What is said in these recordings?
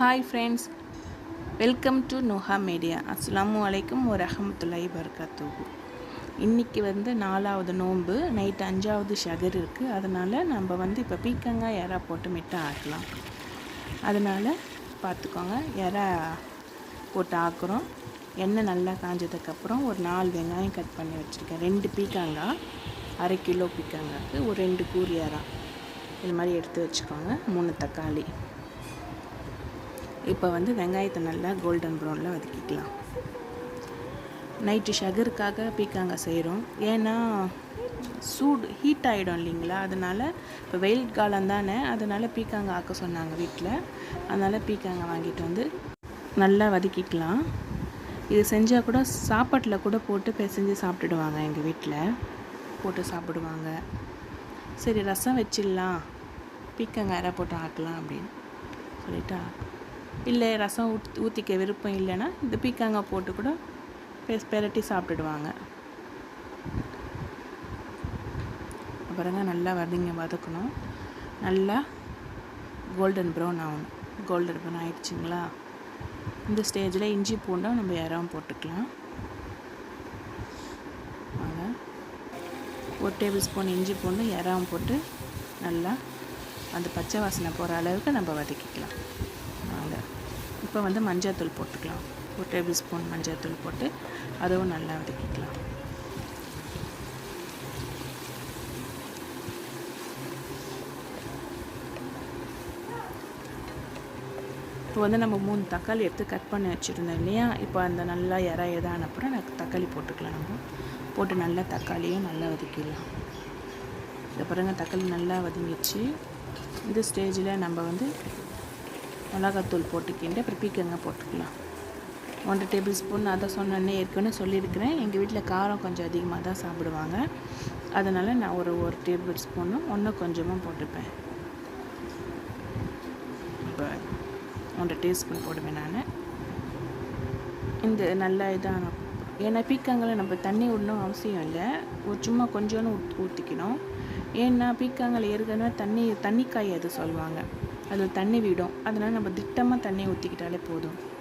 Hi friends welcome to Noha media அஸ்ஸலாமு அலைக்கும் ஒரு அஹமத்துல்லாய் வர்காத்துஹு இன்றைக்கி வந்து நாலாவது நோன்பு நைட் அஞ்சாவது ஷகர் இருக்குது அதனால் நம்ம வந்து இப்போ பீக்கங்காய் எறா போட்டு மிட்டை ஆக்கலாம். அதனால் பார்த்துக்கோங்க எறா போட்டு ஆக்குறோம். எண்ணெய் நல்லா காஞ்சதுக்கப்புறம் ஒரு நாலு வெங்காயம் கட் பண்ணி வச்சுருக்கேன். ரெண்டு பீக்கங்காய் அரை கிலோ பீக்கங்காய்க்கு ஒரு ரெண்டு கூறி எறா. இது மாதிரி எடுத்து வச்சுக்கோங்க. மூணு தக்காளி. இப்போ வந்து வெங்காயத்தை நல்லா கோல்டன் ப்ரௌனில் வதக்கிக்கலாம். நைட்டு ஷகருக்காக பீக்காங்காய் செய்கிறோம் ஏன்னா சூடு ஹீட் ஆகிடும் இல்லைங்களா? அதனால் இப்போ வெயில் காலம் தானே அதனால் பீக்காங்காய் ஆக்க சொன்னாங்க வீட்டில் அதனால் பீக்காங்காய் வாங்கிட்டு வந்து நல்லா வதக்கிக்கலாம். இது செஞ்சால் கூட சாப்பாட்டில் கூட போட்டு பிசைஞ்சு சாப்பிட்டுடுவாங்க எங்கள் வீட்டில் போட்டு சாப்பிடுவாங்க. சரி ரசம் வச்சிடலாம். பீக்கங்காய் போட்டு ஆக்கலாம் அப்படின்னு சொல்லிட்டா இல்லை ரசம் ஊத் ஊற்றிக்க விருப்பம் இல்லைன்னா இந்த பீக்காங்காய் போட்டு கூட பெஸ் பெரட்டி சாப்பிட்டுடுவாங்க. பாருங்க நல்லா வதங்க வதக்கணும். நல்லா கோல்டன் ப்ரௌன் ஆகணும். கோல்டன் ப்ரௌன் ஆயிடுச்சுங்களா? இந்த ஸ்டேஜில் இஞ்சி பூண்டும் நம்ம இறவும் போட்டுக்கலாம். வாங்க. ஒரு டேபிள் ஸ்பூன் இஞ்சி பூண்டு இறவும் போட்டு நல்லா அந்த பச்சை வாசனை போகிற அளவுக்கு நம்ம வதக்கிக்கலாம். இப்போ வந்து மஞ்சள்தூள் போட்டுக்கலாம். ஒரு டேபிள் ஸ்பூன் மஞ்சள்தூள் போட்டு அதுவும் நல்லா வதக்கிக்கலாம். இப்போ வந்து நம்ம மூணு தக்காளி எடுத்து கட் பண்ணி வச்சுருந்தோம் இல்லையா? இப்போ அந்த நல்லா இற இதான அப்புறம் நான் தக்காளி போட்டுக்கலாம் நம்ம. போட்டு நல்லா தக்காளியும் நல்லா வதக்கிடலாம். இதை பாருங்கள் தக்காளி நல்லா வதங்கிச்சு இந்த ஸ்டேஜில் நம்ம வந்து மிளகாத்தூள் போட்டுக்கிட்டு அப்புறம் பீக்கங்காய் போட்டுக்கலாம். ஒன்றரை டேபிள் ஸ்பூன் அதை சொன்னேன்னே ஏற்கனவே சொல்லியிருக்கிறேன். எங்கள் வீட்டில் காரம் கொஞ்சம் அதிகமாக தான் சாப்பிடுவாங்க. அதனால் நான் ஒரு ஒரு டேபிள் ஸ்பூனும் ஒன்றும் கொஞ்சமாக போட்டுப்பேன். இப்போ ஒன்றரை டீஸ்பூன் போடுவேன் நான். இந்த நல்லா இதான ஏன்னா பீக்கங்களை நம்ம தண்ணி விடணும் அவசியம் இல்லை. ஒரு சும்மா கொஞ்சோன்னு ஊத் ஊற்றிக்கணும் ஏன்னா பீக்காங்கல் ஏற்கனவே தண்ணி தண்ணி காய் அது சொல்லுவாங்க. அதில் தண்ணி விடும். அதனால் நம்ம திட்டமாக தண்ணி ஊற்றிக்கிட்டாலே போதும்.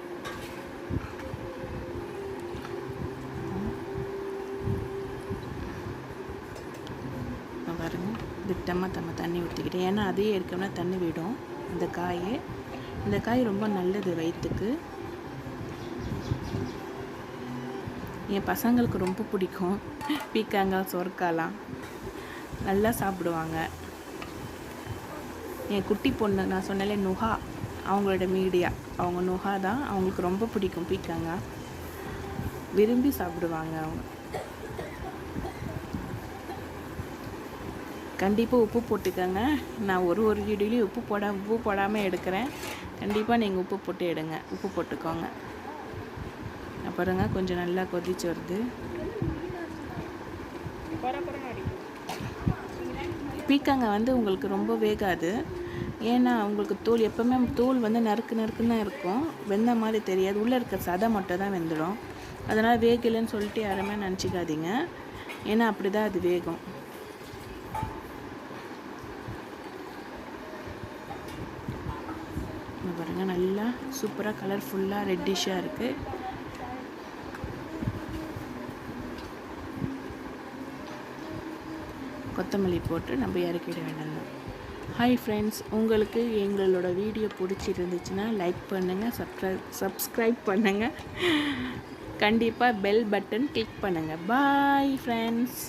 பாருங்க. திட்டமாக நம்ம தண்ணி ஊற்றிக்கிட்டேன் ஏன்னா அதே ஏற்கனவே தண்ணி விடும். இந்த காய். இந்த காய் ரொம்ப நல்லது வயிற்றுக்கு என் பசங்களுக்கு ரொம்ப பிடிக்கும். பீக்காங்காய் சொர்க்காலாம். நல்லா சாப்பிடுவாங்க. என் குட்டி பொண்ணு நான் சொன்னாலே நுஹா அவங்களோட மீடியா. அவங்க நுஹா தான் அவங்களுக்கு ரொம்ப பிடிக்கும் பீக்காங்காய் விரும்பி சாப்பிடுவாங்க அவங்க. கண்டிப்பாக உப்பு போட்டுக்கோங்க. நான் ஒரு ஒரு வீடியோலையும் உப்பு போட உப்பு போடாமல் எடுக்கிறேன். கண்டிப்பாக நீங்கள் உப்பு போட்டு எடுங்க. உப்பு போட்டுக்கோங்க. அப்புறங்க கொஞ்சம் நல்லா கொதிச்சு வருது. பீக்காங்க வந்து உங்களுக்கு ரொம்ப வேகாது. ஏன்னா உங்களுக்கு தோல் எப்போவுமே தோல் வந்து நறுக்கு நறுக்குன்னு தான் இருக்கும். வெந்த மாதிரி தெரியாது. உள்ளே இருக்க சதை மட்டும் தான் வெந்துடும். அதனால் வேகலைன்னு சொல்லிட்டு யாருமே நினச்சிக்காதீங்க. ஏன்னா அப்படி தான் அது வேகும். பாருங்கள் நல்லா சூப்பராக கலர்ஃபுல்லாக ரெட்டிஷாக இருக்குது கொத்தமல்லி போட்டு நம்ம இறக்கிட வேண்டாம் ஹாய் ஃப்ரெண்ட்ஸ் உங்களுக்கு எங்களோட வீடியோ பிடிச்சிருந்துச்சுன்னா லைக் பண்ணுங்கள் சப்ஸ்க்ரை சப்ஸ்கிரைப் பண்ணுங்கள் கண்டிப்பாக பெல் பட்டன் கிளிக் பண்ணுங்கள் பாய் ஃப்ரெண்ட்ஸ்